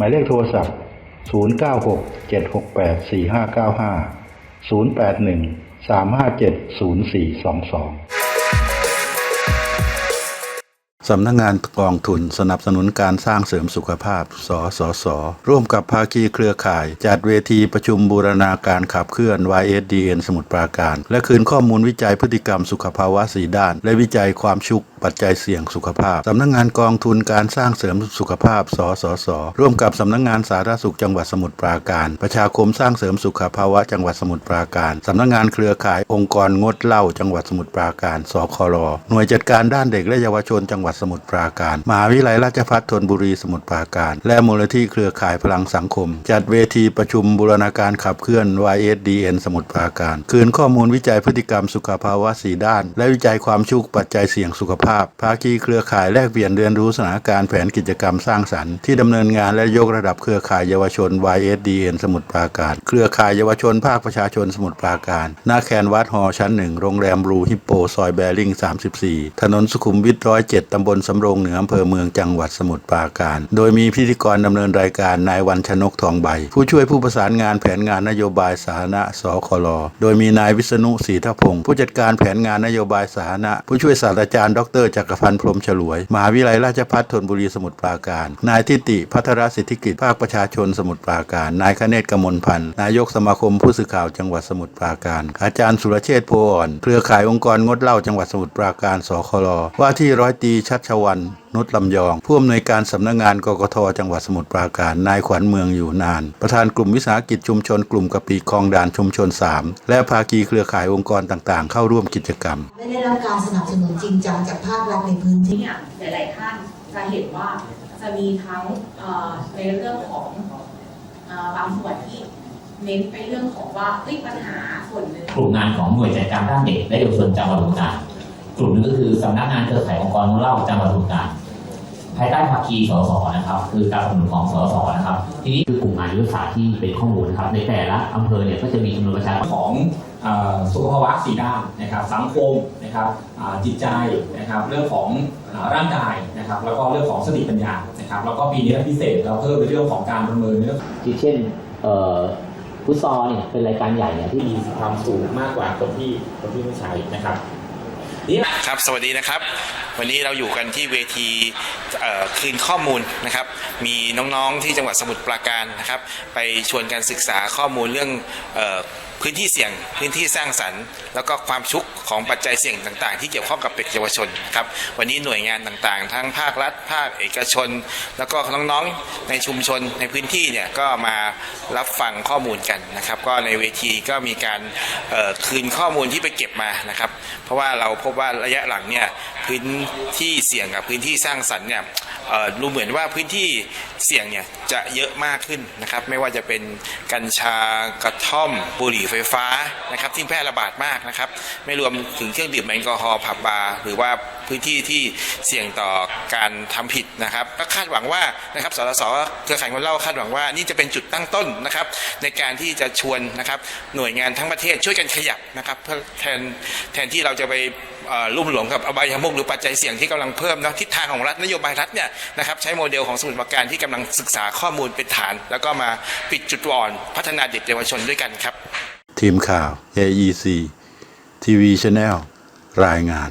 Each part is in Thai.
หมายเลขโทรศัพท์ 096 768 4595 081 357 0422 สำนักงงานกองทุนสนับสนุนการสร้างเสริมสุขภาพ สสส ร่วมกับภาคีเครือข่าย จัดเวทีประชุมบูรณาการขับเคลื่อน YSDN สมุทรปราการ และคืนข้อมูลวิจัยพฤติกรรมสุขภาวะสีด้าน และวิจัยความชุกปัจจัยเสี่ยงสุขภาพ สำนักงงานกองทุนการสร้างเสริมสุขภาพ สสส ร่วมกับสำนักงงานสาธารณสุขจังหวัดสมุทรปราการ ประชาคมสร้างเสริมสุขภาวะจังหวัดสมุทรปราการ สำนักงานเครือข่ายองค์กรงดเหล้าจังหวัดสมุทรปราการ สครหน่วยจัดการด้านเด็กและเยาวชนจังหวัดสมุทรปราการ มหาวิทยาลัยราชภัฏธนบุรีสมุทรปราการ และมูลนิธิเครือข่ายพลังสังคม จัดเวทีประชุมบูรณาการขับเคลื่อน YSDN สมุทรปราการ คืนข้อมูลวิจัยพฤติกรรมสุขภาวะสีด้าน และวิจัยความชุกปัจจัยเสี่ยงสุขภาพ ภาคีเครือข่ายแลกเปลี่ยนเรียนรู้สถานการณ์แผนกิจกรรมสร้างสรรค์ที่ดำเนินงานและยกระดับเครือข่ายเยาวชน YSDN สมุทรปราการ เครือข่ายเยาวชนภาคประชาชนสมุทรปราการ หน้าแคนวัดหอชั้นหนึ่งโรงแรมบรูฮิปโปซอยแบริ่ง34 ถนนสุขุมวิทร้อยเจ็ดตำบลสำโรงเหนืออำเภอเมืองจังหวัดสมุทรปราการ โดยมีพิธีกรดำเนินรายการนายวันชนกทองใบ ผู้ช่วยผู้ประสานงานแผนงานนโยบายสาธารณะสคลโดยมีนายวิษณุศรีทพงศ์ผู้จัดการแผนงานนโยบายสาธารณะผู้ช่วยศาสตราจารย์ดรจักรพันธ์พรมฉลวยมหาวิทยาลัยราชภัฏธนบุรีสมุทรปราการ นายทิติพัทรสิทธิกิจภาคประชาชนสมุทรปราการ นายคเนศกมลพันธ์นายกสมาคมผู้สื่อข่าวจังหวัดสมุทรปราการ อาจารย์สุรเชษฐ์โพอ่อน เครือข่ายองค์กร งดเหล้าจังหวัดสมุทรปราการสคลว่าที่ร้อยตรีชัชวันนุชลำยอง ผู้อำนวยการสำนักงานกกทจังหวัดสมุทรปราการ นายขวัญเมืองอยู่นาน ประธานกลุ่มวิสาหกิจชุมชน กลุ่มกะปิคลองด่านชุมชน 3 และภาคีเครือข่ายองค์กรต่างๆ เข้าร่วมกิจกรรม ไม่ได้รับการสนับสนุนจริงจังจากภาครัฐในพื้นที่เนี่ยหลายๆท่านจะเห็นว่าจะมีทั้งเอ่อในเรื่องของเอ่อบางส่วนที่เน้นไปเรื่องของว่าเฮ้ยปัญหาส่วนหนึ่งกลุ่มงานของหน่วยจัดการด้านเด็กและเยาวชนจังหวัดสมุทรปราการ กลุ่มนึงก็คือสำนักงานเครือข่ายองค์กรเล่าจังหวัดสมุทรปราการภายใต้ภาคีสสนะครับ คือการสนับสนุนของสสนะครับ ทีนี้คือกลุ่มงานยุทธศาสตร์ที่เป็นข้อมูลนะครับในแต่ละอำเภอเนี่ยก็จะมีจำนวนประชากรของสุขภาวะสีด้านนะครับ สังคมนะครับจิตใจนะครับเรื่องของร่างกายนะครับ แล้วก็เรื่องของสติปัญญานะครับแล้วก็ปีนี้พิเศษเราเพิ่มในเรื่องของการประเมินเรื่องที่เช่นฟุตซอลเนี่ยเป็นรายการใหญ่เนี่ยที่มีความสูงมากกว่าคนที่คนที่ไม่ใช้นะครับ ครับสวัสดีนะครับ วันนี้เราอยู่กันที่เวทีคืนข้อมูลนะครับ มีน้องๆที่จังหวัดสมุทรปราการนะครับ ไปชวนกันศึกษาข้อมูลเรื่องออ พื้นที่เสี่ยงพื้นที่สร้างสรรค์ แล้วก็ความชุกของปัจจัยเสี่ยงต่าง ๆ ที่เกี่ยวข้องกับเด็กเยาวชนครับวันนี้หน่วยงานต่างๆ ทั้งภาครัฐ ภาคเอกชน แล้วก็น้องๆในชุมชนในพื้นที่เนี่ยก็มารับฟังข้อมูลกันนะครับ ก็ในเวทีก็มีการคืนข้อมูลที่ไปเก็บมานะครับ เพราะว่าเราพบว่าระยะหลังเนี่ยพื้นที่เสี่ยงกับพื้นที่สร้างสรรค์เนี่ย ดูเหมือนว่าพื้นที่เสี่ยงเนี่ยจะเยอะมากขึ้นนะครับไม่ว่าจะเป็นกัญชากระท่อมบุหรี่ไฟฟ้านะครับที่แพร่ระบาดมากนะครับไม่รวมถึงเครื่องดื่มแอลกอฮอล์ผับบาร์หรือว่า พื้นที่ที่เสี่ยงต่อการทำผิดนะครับก็คาดหวังว่านะครับสสสเครือข่ายคนเล่าคาดหวังว่านี่จะเป็นจุดตั้งต้นนะครับ ในการที่จะชวนนะครับหน่วยงานทั้งประเทศช่วยกันขยับนะครับเพื่อแทนแทนที่เราจะไปลุ่มหลงกับอบายมุกหรือปัจจัยเสี่ยงที่กำลังเพิ่มนะทิศทางของรัฐนโยบายรัฐเนี่ยนะครับใช้โมเดลของสมุทรปราการที่กำลังศึกษาข้อมูลเป็นฐาน แล้วก็มาปิดจุดอ่อน พัฒนาเด็กเยาวชนด้วยกันครับ ทีมข่าว AEC TV Channel รายงาน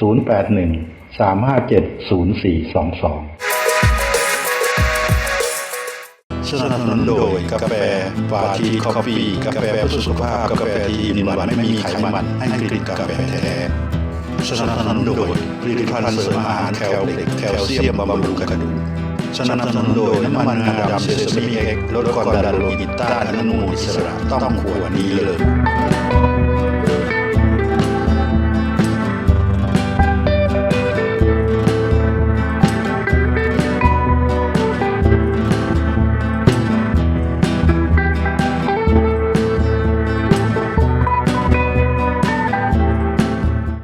081 357 0422 สนับสนุนโดยกาแฟฟาทีคอฟฟี่กาแฟเพื่อสุขภาพ กาแฟที่มีหวานไม่มีไขมันให้กลิ่นกาแฟแท้สนับสนุนโดยผลิตภัณฑ์เสริมอาหารแคลเล็กแคลเซียมบำรุงกระดูกสนับสนุนโดยน้ำมันงาดำเซซามิเอ็กลดความดันโลหิตต้านอนุมูลอิสระต้องขวดนี้เลย